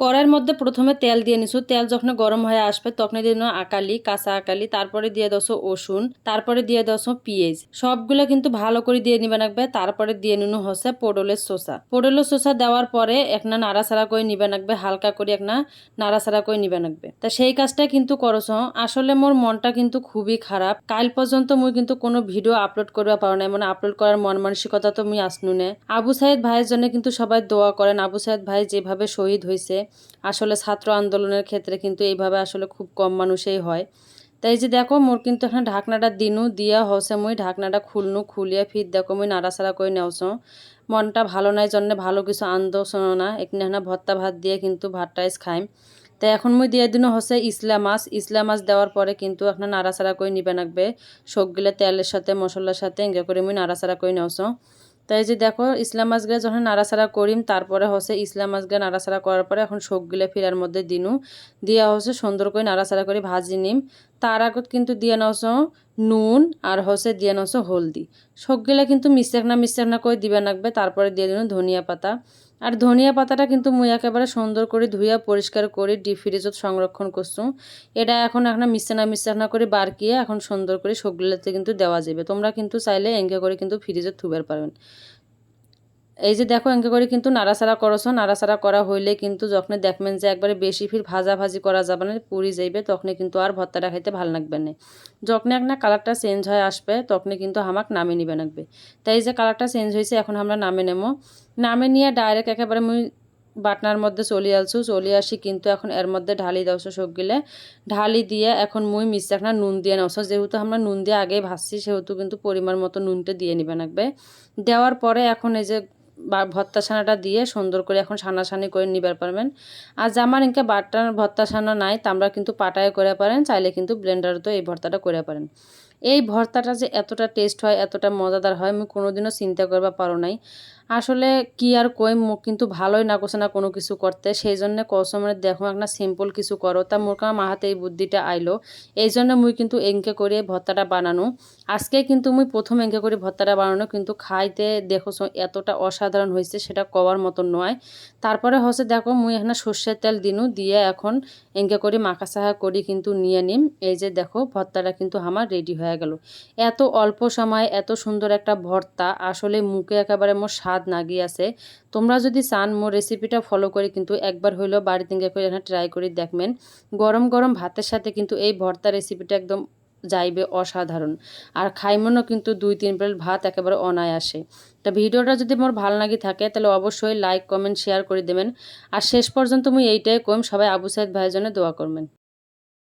কড়াইয়ের মধ্যে প্রথমে তেল দিয়ে নিছো। তেল যখন গরম হয়ে আসবে, তখন দিয়ে আকালি, কাঁচা আকালি, তারপরে দিয়ে দশো ওষুন তারপরে দিয়ে দশো পিঁয়াজ। সবগুলো কিন্তু ভালো করে দিয়ে নিবে লাগবে তারপরে দিয়ে নিন হচ্ছে পোডলের শসা। পোডলের শসা দেওয়ার পরে একনা নাড়াচাড়া করে নিবে লাগবে হালকা করে একনা নাড়াচাড়া করে নিবে রাখবে তা সেই কাজটা কিন্তু করছ। আসলে মোর মনটা কিন্তু খুবই খারাপ। কাল পর্যন্ত মুই কিন্তু কোনো ভিডিও আপলোড করবা পারো না মানে আপলোড করার মন মানসিকতা তো মুই আসনু নে। আবু সাইদ ভাইয়ের জন্য কিন্তু সবাই দোয়া করেন। আবু সাইদ ভাই যেভাবে শহীদ হয়েছে আসলে ছাত্র আন্দোলনের ক্ষেত্রে কিন্তু এইভাবে আসলে খুব কম মানুষেই হয়। তাই যে দেখো, মোর কিন্তু এখানে ঢাকনাটা দিনু, দিয়া হসে মুই ঢাকনাটা খুলনু, খুলিয়া ফির দেখো মুই নাড়াচাড়া করে নেওছ মনটা ভালো নাই, জন্য ভালো কিছু আনন্দ শোনো না এখানে ভর্তা ভাত দিয়ে কিন্তু ভাতটাইস খাইম। তো এখন মুই দিয়ে দিন হচ্ছে ইসলা মাছ ইসলা মাছ দেওয়ার পরে কিন্তু এখন নাড়াচাড়া করে নিবে নাকবে সবগুলো তেলের সাথে, মশলার সাথে এঙ্গে করে মুই নাড়াচাড়া করে নেওছ তাই যে দেখো ইসলাম মাছগুলো যখন নাড়াচাড়া করিম, তারপরে হচ্ছে ইসলাম মাছগুলো নাড়াচাড়া করার পরে এখন শোকগুলো ফিরার মধ্যে দিনু। দিয়া হচ্ছে সুন্দর করে নাড়াচাড়া করে ভাজি নিম। তার আগত কিন্তু দিয়ে নস নুন আর হসে দিয়ে নস হলদি। শোকগুলো কিন্তু মিশাক না মিশাক না করে দিবে নাকবে তারপরে দিয়ে দিন ধনিয়া পাতা। আর ধনিয়া পাতাটা কিন্তু মুই একেবারে সুন্দর করে ধুইয়া পরিষ্কার করে ডিপ ফ্রিজত সংরক্ষণ করছু। এটা এখন এখন মিশানা মিশানা করে বারকিয়ে এখন সুন্দর করে সবগুলোতে কিন্তু দেওয়া যাবে তোমরা কিন্তু চাইলে এঙ্গে করে কিন্তু ফ্রিজে থুবার পারবেন। এই যে দেখো এঙ্কে করে কিন্তু নাড়াচাড়া করছ। নাড়াচাড়া করা হইলে কিন্তু যখন দেখবেন যে একবারে বেশি ফির ভাজা ভাজি করা যাবে না পুরি যাইবে, তখন কিন্তু আর ভর্তাটা খাইতে ভালো লাগবে না। যখন এক না কালারটা চেঞ্জ হয়ে আসবে, তখন কিন্তু আমাক নামে নিবে লাগবে। তাই যে কালারটা চেঞ্জ হয়েছে এখন আমরা নামে নেব নামে নিয়ে ডাইরেক্ট একেবারে মুই বাটনার মধ্যে চলে আসছো চলে আসি কিন্তু এখন এর মধ্যে ঢালি দাওছো সবগুলো। ঢালি দিয়ে এখন মুই মিশে এখন নুন দিয়ে নাওছো। যেহেতু আমরা নুন দিয়ে আগেই ভাজছি, সেহেতু কিন্তু পরিমাণ মতো নুনটা দিয়ে নিবে লাগবে। দেওয়ার পরে এখন এই যে ভর্তা ছানাটা দিয়ে সুন্দর করে এখন সানাসানি করে নিবার পারবেন। আর জামার ইনকা বাটার ভর্তা ছানা নাই, তা আমরা কিন্তু পাটায় করে পারেন, চাইলে কিন্তু ব্লেন্ডার তো এই ভর্তাটা করে পারেন। এই ভর্তাটা যে এতটা টেস্ট হয়, এতটা মজাদার হয়, আমি কোনোদিনও চিন্তা করবা পারো নাই। আসলে কি আর কই মুখ কিন্তু ভালোই না করছে না কোনো কিছু করতে। সেই জন্য কসমের দেখো একটা সিম্পল কিছু করো। তা মোর কারণ মাহাতে এই বুদ্ধিটা আইলো। এই জন্য মুই কিন্তু এঙ্কে করে ভর্তাটা বানানো। আজকে কিন্তু মুই প্রথম এঙ্কে করে ভর্তাটা বানানো, কিন্তু খাইতে দেখো এতটা অসাধারণ হয়েছে সেটা কবার মতন নয়। তারপরে হচ্ছে দেখো মুই এখানে সর্ষের তেল দিনু, দিয়ে এখন এঙ্কে করে মাখা সাহা করি কিন্তু নিয়ে নিম। এই যে দেখো ভর্তাটা কিন্তু আমার রেডি হয়ে গেল। এত অল্প সময় এত সুন্দর একটা ভর্তা, আসলে মুখে একেবারে মোর স্বাদ স্বাদ নাগি আছে। তোমরা যদি চান মোর রেসিপিটা ফলো করে কিন্তু একবার হইলেও বাড়িতে করে এখানে ট্রাই করে দেখবেন। গরম গরম ভাতের সাথে কিন্তু এই ভর্তা রেসিপিটা একদম যাইবে অসাধারণ। আর খাইমনও কিন্তু দুই তিন প্লেট ভাত একেবারে অনায়াসে। তা ভিডিওটা যদি মোর ভালো লাগি থাকে তাহলে অবশ্যই লাইক কমেন্ট শেয়ার করে দেবেন। আর শেষ পর্যন্ত মুই এইটাই কম সবাই আবু সাইদ ভাইয়ের জন্য দোয়া করবেন।